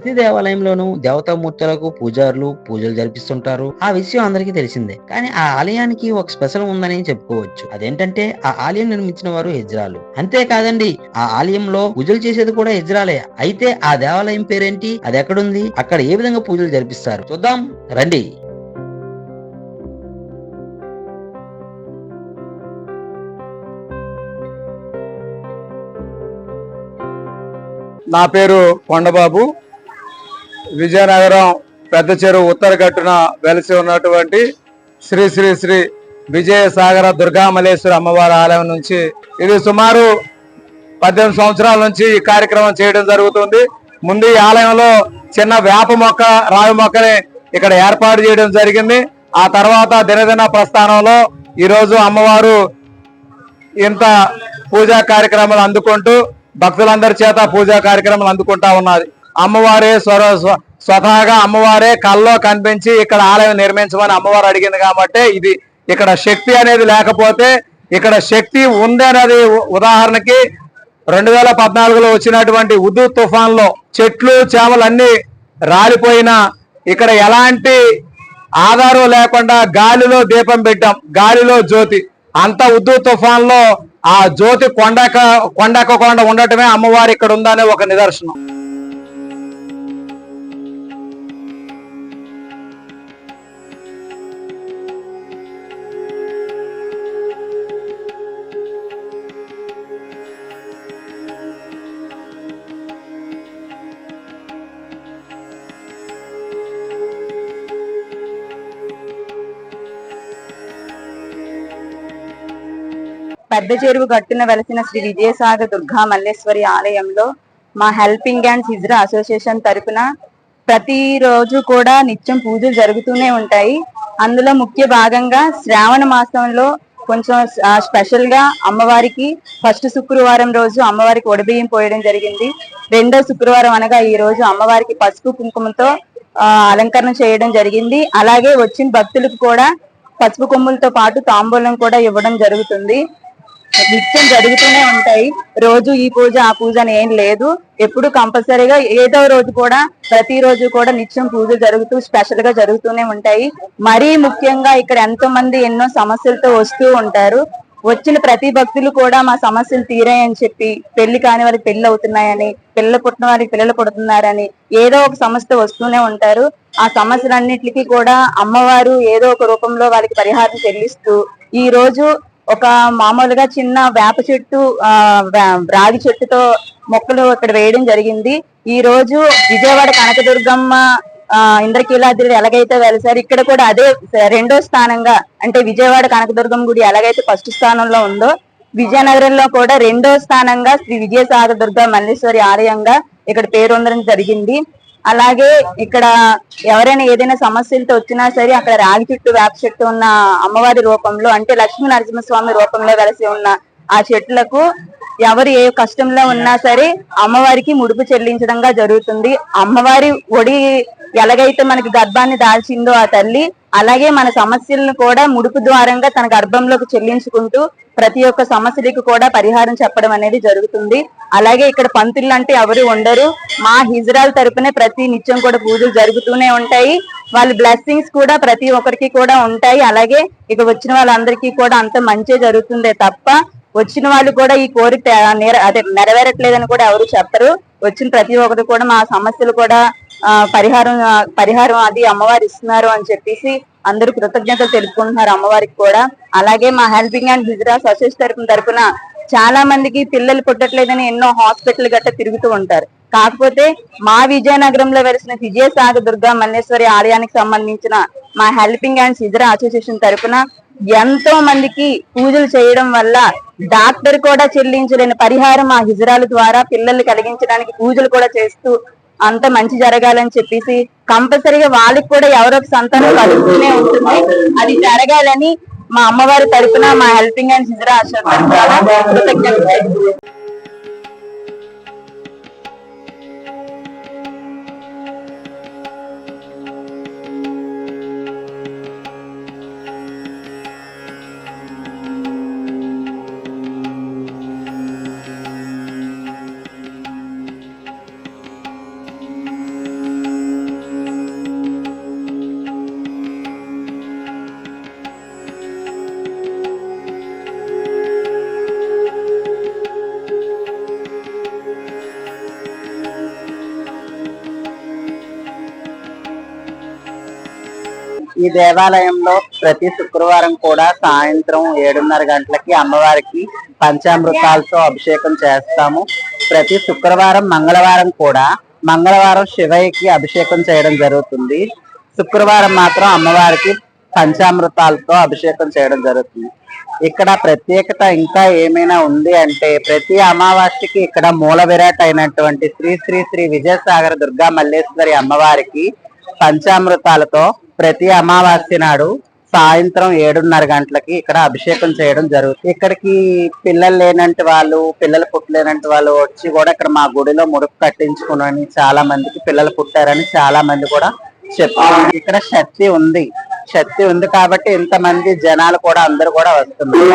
ప్రతి దేవాలయంలోనూ దేవతామూర్తులకు పూజారులు పూజలు జరిపిస్తుంటారు. ఆ విషయం అందరికీ తెలిసిందే. కానీ ఆ ఆలయానికి ఒక స్పెషల్ ఉందని చెప్పుకోవచ్చు. అదేంటంటే ఆ ఆలయం నిర్మించిన వారు హిజ్రాలు అంతేకాదండి ఆ ఆలయంలో పూజలు చేసేది కూడా హిజ్రాలే అయితే ఆ దేవాలయం పేరేంటి? అది ఎక్కడుంది? అక్కడ ఏ విధంగా పూజలు జరిపిస్తారు? చూద్దాం. రండి. నా పేరు కొండబాబు. విజయనగరం పెద్ద చెరువు ఉత్తర గట్టున వెలిసి ఉన్నటువంటి శ్రీ శ్రీ శ్రీ విజయ సాగర దుర్గామలేశ్వర అమ్మవారి ఆలయం నుంచి ఇది సుమారు పద్దెనిమిది సంవత్సరాల నుంచి ఈ కార్యక్రమం చేయడం జరుగుతుంది. ముందు ఈ ఆలయంలో చిన్న వేప మొక్క రావి మొక్కని ఇక్కడ ఏర్పాటు చేయడం జరిగింది. ఆ తర్వాత దినదిన ప్రస్థానంలో ఈరోజు అమ్మవారు ఇంత పూజా కార్యక్రమాలు అందుకుంటూ భక్తులందరి చేత పూజా కార్యక్రమాలు అందుకుంటా ఉన్నది అమ్మవారే స్వర స్వ- స్వతహాగా అమ్మవారే కల్లో కనిపించి ఇక్కడ ఆలయం నిర్మించమని అమ్మవారు అడిగింది కాబట్టి ఇది ఇక్కడ శక్తి అనేది లేకపోతే ఇక్కడ శక్తి ఉంది అనేది ఉదాహరణకి రెండు వేల పద్నాలుగులో వచ్చినటువంటి ఉదు తుఫాన్లో చెట్లు చేమలు అన్ని రాలిపోయినా ఇక్కడ ఎలాంటి ఆధారం లేకుండా గాలిలో దీపం పెట్టాం గాలిలో జ్యోతి. అంత ఉద్దు తుఫాన్లో ఆ జ్యోతి కొండక కొండెక్కకుండా ఉండటమే అమ్మవారు ఇక్కడ ఉందనే ఒక నిదర్శనం. పెద్ద చెరువు గట్టున వెలసిన శ్రీ విజయసాగ దుర్గా మల్లేశ్వరి ఆలయంలో మా హెల్పింగ్ అండ్ హిజ్రా అసోసియేషన్ తరపున ప్రతిరోజు కూడా నిత్యం పూజలు జరుగుతూనే ఉంటాయి. అందులో ముఖ్య భాగంగా శ్రావణ మాసంలో కొంచెం స్పెషల్గా అమ్మవారికి ఫస్ట్ శుక్రవారం రోజు అమ్మవారికి ఒడిబియ్యం పోయడం జరిగింది. రెండో శుక్రవారం అనగా ఈ రోజు అమ్మవారికి పసుపు కుంకుమతో అలంకరణ చేయడం జరిగింది. అలాగే వచ్చిన భక్తులకు కూడా పసుపు కొమ్ములతో పాటు తాంబూలం కూడా ఇవ్వడం జరుగుతుంది. నిత్యం జరుగుతూనే ఉంటాయి. రోజు ఈ పూజ ఆ పూజ అని ఏం లేదు. ఎప్పుడు కంపల్సరీగా ఏదో రోజు కూడా ప్రతి రోజు కూడా నిత్యం పూజ జరుగుతూ స్పెషల్గా జరుగుతూనే ఉంటాయి. మరీ ముఖ్యంగా ఇక్కడ ఎంతో మంది ఎన్నో సమస్యలతో వస్తూ ఉంటారు. వచ్చిన ప్రతి భక్తులు కూడా మా సమస్యలు తీరాయని చెప్పి పెళ్ళి కాని వారికి పెళ్ళి అవుతున్నాయని పిల్లలు పుట్టిన వారికి పిల్లలు పుడుతున్నారని ఏదో ఒక సమస్య వస్తూనే ఉంటారు. ఆ సమస్యలన్నిటికీ కూడా అమ్మవారు ఏదో ఒక రూపంలో వాళ్ళకి పరిహారం చెల్లిస్తూ ఈ రోజు ఒక మామూలుగా చిన్న వేప చెట్టు ఆ రాగి చెట్టుతో మొక్కలు ఇక్కడ వేయడం జరిగింది. ఈ రోజు విజయవాడ కనకదుర్గమ్మ ఆ ఇంద్రకీలాద్రి ఎలాగైతే వెలిసారు ఇక్కడ కూడా అదే రెండో స్థానంగా అంటే విజయవాడ కనకదుర్గం గుడి ఎలాగైతే ఫస్ట్ స్థానంలో ఉందో విజయనగరంలో కూడా రెండో స్థానంగా శ్రీ విజయసాగర దుర్గా మల్లేశ్వరి ఆలయంగా ఇక్కడ పేరొందడం జరిగింది. అలాగే ఇక్కడ ఎవరైనా ఏదైనా సమస్యలతో వచ్చినా సరే అక్కడ రాగి చెట్టు వేప చెట్టు ఉన్న అమ్మవారి రూపంలో అంటే లక్ష్మీ నరసింహస్వామి రూపంలో వెలసి ఉన్న ఆ చెట్లకు ఎవరు ఏ కష్టంలో ఉన్నా సరే అమ్మవారికి ముడుపు చెల్లించడంగా జరుగుతుంది. అమ్మవారి ఒడి ఎలాగైతే మనకి గర్భాన్ని దాల్చిందో ఆ తల్లి అలాగే మన సమస్యలను కూడా ముడుపు ద్వారంగా తన గర్భంలోకి చెల్లించుకుంటూ ప్రతి ఒక్క సమస్యలకు కూడా పరిహారం చెప్పడం అనేది జరుగుతుంది. అలాగే ఇక్కడ పంతులు అంటే ఎవరు ఉండరు. మా హిజరాల తరపునే ప్రతి నిత్యం కూడా పూజలు జరుగుతూనే ఉంటాయి. వాళ్ళ బ్లెస్సింగ్స్ కూడా ప్రతి ఒక్కరికి కూడా ఉంటాయి. అలాగే ఇక వచ్చిన వాళ్ళందరికీ కూడా అంత మంచి జరుగుతుందే తప్ప వచ్చిన వాళ్ళు కూడా ఈ కోరిక అదే నెరవేరట్లేదని కూడా ఎవరు చెప్పరు. వచ్చిన ప్రతి ఒక్కరు కూడా మా సమస్యలు కూడా పరిహారం పరిహారం అది అమ్మవారు ఇస్తున్నారు అని చెప్పేసి అందరూ కృతజ్ఞతలు తెలుపుకుంటున్నారు అమ్మవారికి కూడా. అలాగే మా హెల్పింగ్ అండ్ హిజరా అసోసియేషన్ తరపున తరపున చాలా మందికి పిల్లలు పుట్టట్లేదని ఎన్నో హాస్పిటల్ గట్ట తిరుగుతూ ఉంటారు. కాకపోతే మా విజయనగరంలో వెలిసిన విజయసాగ దుర్గా మల్లేశ్వరి ఆలయానికి సంబంధించిన మా హెల్పింగ్ అండ్ సిజరా అసోసియేషన్ తరపున ఎంతో మందికి పూజలు చేయడం వల్ల డాక్టర్ కూడా చెల్లించలేని పరిహారం ఆ హిజరాల ద్వారా పిల్లల్ని కలిగించడానికి పూజలు కూడా చేస్తూ అంత మంచి జరగాలని చెప్పేసి కంపల్సరీగా వాళ్ళకి కూడా ఎవరో సంతానం కలుగుతూనే ఉంటుంది. అది జరగాలని మా అమ్మవారి తరఫున మా హెల్పింగ్ అండ్ హిజరా అసోసియేషన్ ద్వారా కృతజ్ఞతలు. ఈ దేవాలయంలో ప్రతి శుక్రవారం కూడా సాయంత్రం ఏడున్నర గంటలకి అమ్మవారికి పంచామృతాలతో అభిషేకం చేస్తాము. ప్రతి శుక్రవారం మంగళవారం కూడా మంగళవారం శివయ్యకి అభిషేకం చేయడం జరుగుతుంది. శుక్రవారం మాత్రం అమ్మవారికి పంచామృతాలతో అభిషేకం చేయడం జరుగుతుంది. ఇక్కడ ప్రత్యేకత ఇంకా ఏమైనా ఉంది అంటే ప్రతి అమావాస్యకి ఇక్కడ మూల విరాట్ అయినటువంటి శ్రీ శ్రీ శ్రీ విజయసాగర దుర్గా మల్లేశ్వరి అమ్మవారికి పంచామృతాలతో ప్రతి అమావాస్య నాడు సాయంత్రం ఏడున్నర గంటలకి ఇక్కడ అభిషేకం చేయడం జరుగుతుంది. ఇక్కడికి పిల్లలు లేనంటి వాళ్ళు పిల్లలు పుట్టలేనంటి వాళ్ళు వచ్చి కూడా ఇక్కడ మా గుడిలో ముడుపు కట్టించుకుని చాలా మందికి పిల్లలు పుట్టారని చాలా మంది కూడా చెప్తారు ఇక్కడ శక్తి ఉంది. శక్తి ఉంది కాబట్టి ఇంతమంది జనాలు కూడా అందరూ కూడా వస్తున్నారు.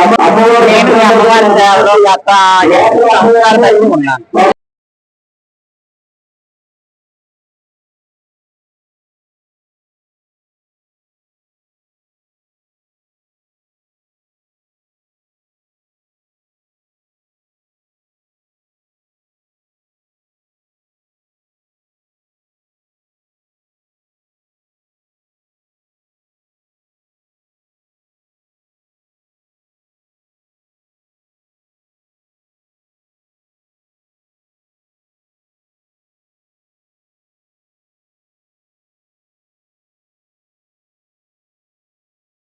నేను అమ్మవారి సేవలో గత ఉన్నాను